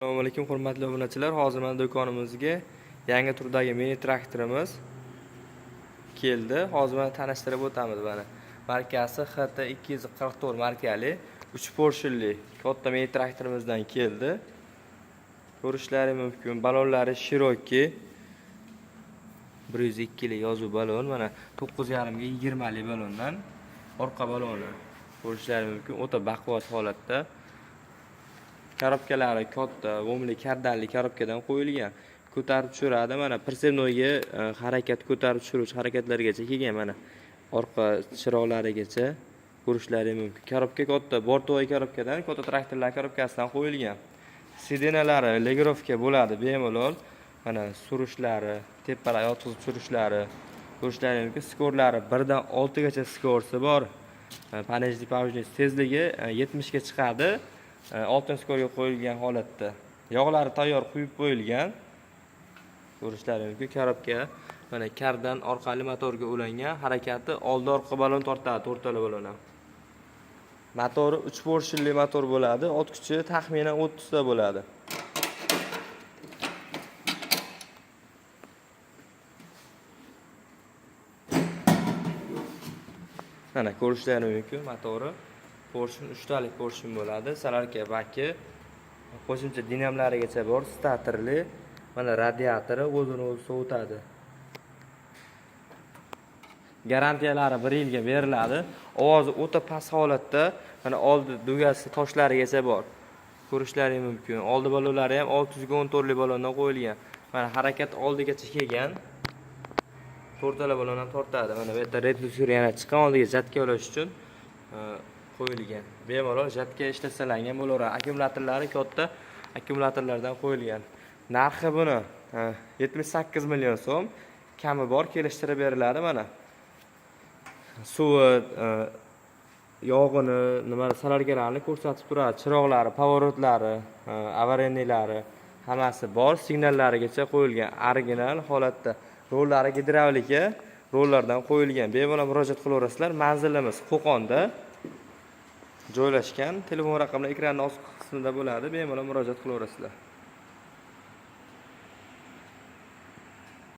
assalomu alaykum hurmatli obunachilar. Hozir mana do'konimizga yangi turdagi mini traktorimiz keldi. Hozir mana tanishtirib o'tamiz mana. Markasi xt ikki yuz qirq to'rt markali uch porshinli katta mini traktorimizdan keldi. Ko'rishlari mumkin. Balonlari shiroki bir yuz ikkilik yozuv balon mana to'qqiz yarimga yigirmalik balondan orqa baloni ko'rishlari mumkin. O'ta baquvvat holatda. Korobkalari katta o'mli kardanli korobkadan qo'yilgan. Ko'tarib tushiradi mana прицепнойga e, harakat ko'tarib tushiruvchi harakatlargacha kelgan mana. Orqa chiroqlarigacha ko'rishlari mumkin. Korobka katta bortovoy korobkadan katta traktorlar korobkasidan qo'yilgan. Sidenalari legirovka bo'ladi bemalol. Mana surishlari tepalar yotqizib tushirishlari ko'rishlari mumkin. Skorlari birdan oltigacha skorsi bor. E, Понижный tezligi e, yetmishga chiqadi. Э, oltin skorga qo'yilgan holatda. Yog'lari tayyor quyib qo'yilgan. Ko'rishlari mumkin korobka mana kardan orqali motorga ulangan harakati oldi orqa balon tortadi to'rttala balon ham motori uch porshinli motor bo'ladi ot kuchi taxminan o'ttizta bo'ladi. Mana ko'rishlari mumkin motori porshin uchtalik porshin bo'ladi salarka baki qo'shimcha dinamlarigacha bor. Statorli mana radiatori o'zini o'zi sovutadi. Garantiyalari bir yilga beriladi. Ovozi o'ta past holatda mana oldi dugasi toshlarigacha bor. Ko'rishlaring mumkin. Oldi ballonlari ham olti yuzga o'n to'rtlik ballondan qo'yilgan. Mana harakat oldigacha kelgan. To'rttala ballon ham tortadi. Mana bu yerda redusер yana chiqqan oldiga jatka ulash uchun qo'yilgan. Bemalol jatka ishlasalangan bo'laveradi akkumulyatorlari katta akkumulyatorlardan qo'yilgan. Narxi buni e, yetmish sakkiz million so'm kami bor kelishtirib beriladi mana? Suvi e, yog'ini nima salargalarni ko'rsatib turadi. Chiroqlari поворотлari аварийнийлari e, hammasi bor. Signallarigacha qo'yilgan original holatda. Rollari gidravlika rollardan qo'yilgan. Bemalol murojaat qilaverasizlar manzilimiz qo'qonda. Joylashgan telefon raqamlar ekranni ostki qismida bo'ladi. Bemalol murojaat qilaverasizlar.